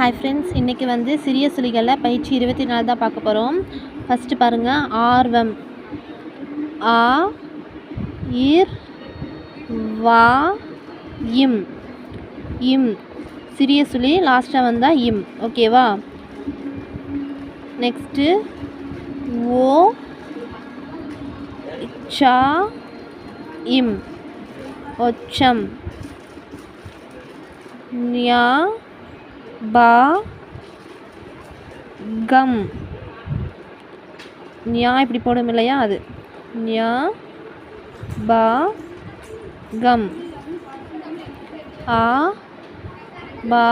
Hi friends இன்றைக்கி வந்து சிறிய சுழிகளில் பயிற்சி இருபத்தி நாலு தான் பார்க்க போகிறோம் ஃபஸ்ட்டு பாருங்கள் ஆர்வம். ஆ இர் வா இம். இம். சிறிய சுழி லாஸ்ட்டாக வந்தால் இம். ஓகேவா நெக்ஸ்ட்டு ஓ சா இம். ஒச்சம். ஞா பா கம். ஞா இப்படி போடும் இல்லையா அது? ஞா பா கம். ஆ பா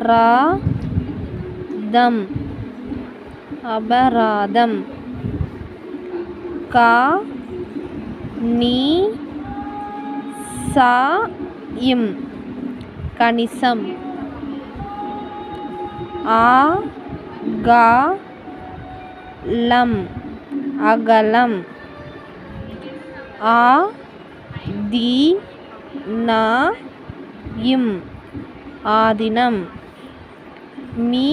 ரா தம். அபராதம். கா நீ சா இம். கணிசம். ஆ கா லம் அகலம். ஆ தி நா இம் ஆதினம். மீ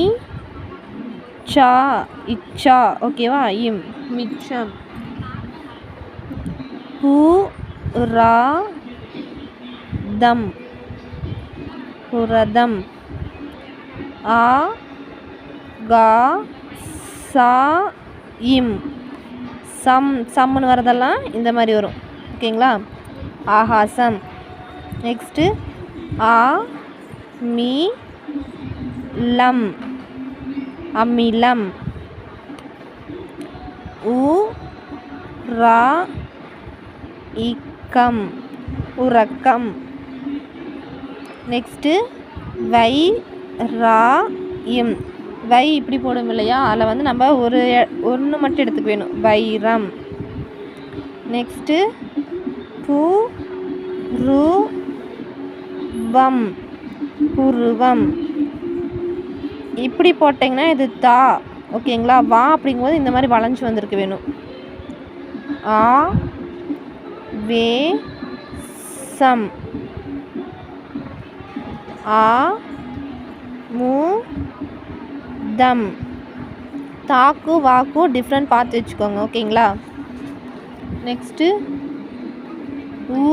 சா இச்சா. ஓகேவா இம் மிச்சம். பூ ரா தம். புரதம். ஆ கா சா இம். சம் சம்னு வரதெல்லாம் இந்த மாதிரி வரும். ஓகேங்களா? ஆகாசம். நெக்ஸ்ட்டு ஆ மீ லம். அமிலம். உ ரா இக்கம். உறக்கம். நெக்ஸ்ட்டு வை ரா இம். வை இப்படி போடும் இல்லையா? அதில் வந்து நம்ம ஒரு ஒன்று மட்டும் எடுத்துக்க வேணும். வைரம் நெக்ஸ்ட்டு பூ ரு வம். புருவம். இப்படி போட்டிங்கன்னா இது தா. ஓகேங்களா வா அப்படிங்கும்போது இந்த மாதிரி வளைஞ்சு வந்திருக்க வேணும். ஆ வே சம். ஆ மு தம். தாக்கு வாக்கு டிஃப்ரெண்ட் பார்த்து வச்சுக்கோங்க ஓகேங்களா? நெக்ஸ்ட்டு உ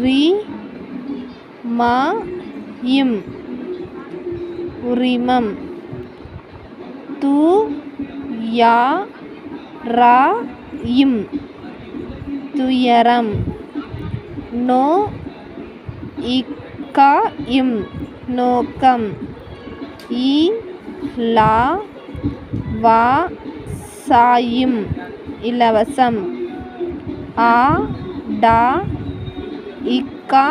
ரி ம இம். உரிமம். து யா ரா இம். துயரம். நோ இக்கா இம். நோக்கம். இ லா வா சாயும் இலவசம். ஆ டா இக்கா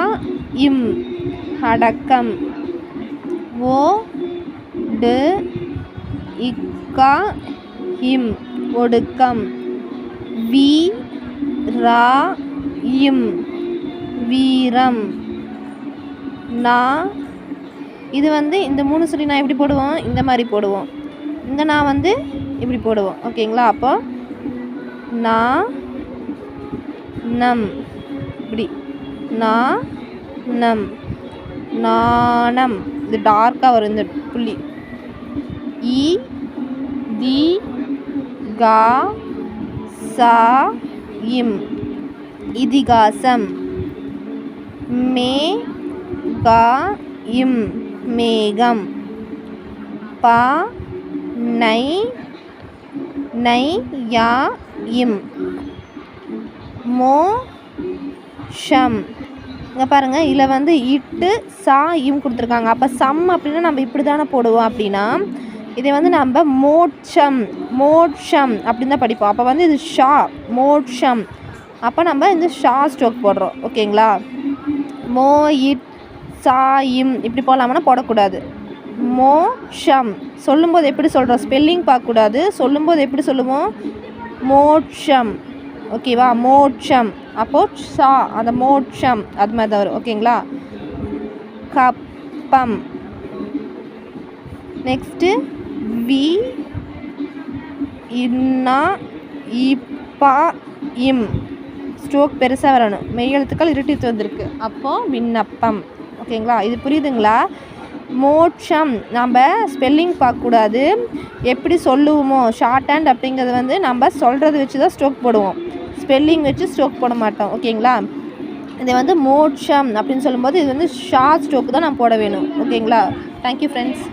இம் அடக்கம். ஓ டு இக்கா இம் ஒடுக்கம். வி ரா இம் வீரம். நா இது வந்து இந்த மூணு சுழி நான் எப்படி போடுவோம்? இந்த மாதிரி போடுவோம். இந்த நான் வந்து இப்படி போடுவோம். ஓகேங்களா? அப்போ நா நம். இப்படி. நா நம். நாணம். இது டார்க்காக வரும் இந்த புள்ளி. இ தி கா சா இம். இதிகாசம். மே கா இம். மேகம். பா நை நை யா இம். மோ ஷம். இங்கே பாருங்கள் இதில் வந்து இட்டு சா இம் கொடுத்துருக்காங்க. அப்போ சம் அப்படின்னா நம்ம இப்படி தானே போடுவோம் அப்படின்னா இதை வந்து நம்ம மோட்சம் மோட்சம் அப்படின்னு தான் படிப்போம். அப்போ வந்து இது ஷா மோட்சம். அப்போ நம்ம இந்த ஷா ஸ்ட்ரோக் போடுறோம். ஓகேங்களா? மோ இட் சா இம் இப்படி போடலாமனா போடக்கூடாது. மோஷம் சொல்லும்போது எப்படி சொல்கிறோம் ஸ்பெல்லிங் பார்க்கக்கூடாது. சொல்லும்போது எப்படி சொல்லுவோம்? மோட்சம். ஓகேவா மோட்சம். அப்போது சா அந்த மோட்சம். அது மாதிரி தான் வரும். ஓகேங்களா கப்பம். நெக்ஸ்ட்டு வி இன்னா இப்பா இம். ஸ்ட்ரோக் பெருசாக வரணும். மெய் எழுத்துக்கள் இருட்டித்து வந்திருக்கு. அப்போது விண்ணப்பம். ஓகேங்களா? இது புரியுதுங்களா? மோட்சம். நம்ம ஸ்பெல்லிங் பார்க்கக்கூடாது. எப்படி சொல்லுவோமோ ஷார்ட் ஹேண்ட் அப்படிங்கிறது வந்து நம்ம சொல்கிறத வச்சு தான் ஸ்ட்ரோக் போடுவோம். ஸ்பெல்லிங் வச்சு ஸ்ட்ரோக் போட மாட்டோம். ஓகேங்களா? இது வந்து மோட்சம் அப்படின்னு சொல்லும்போது இது வந்து ஷார்ட் ஸ்ட்ரோக் தான் நான் போட வேணும். ஓகேங்களா? Thank you friends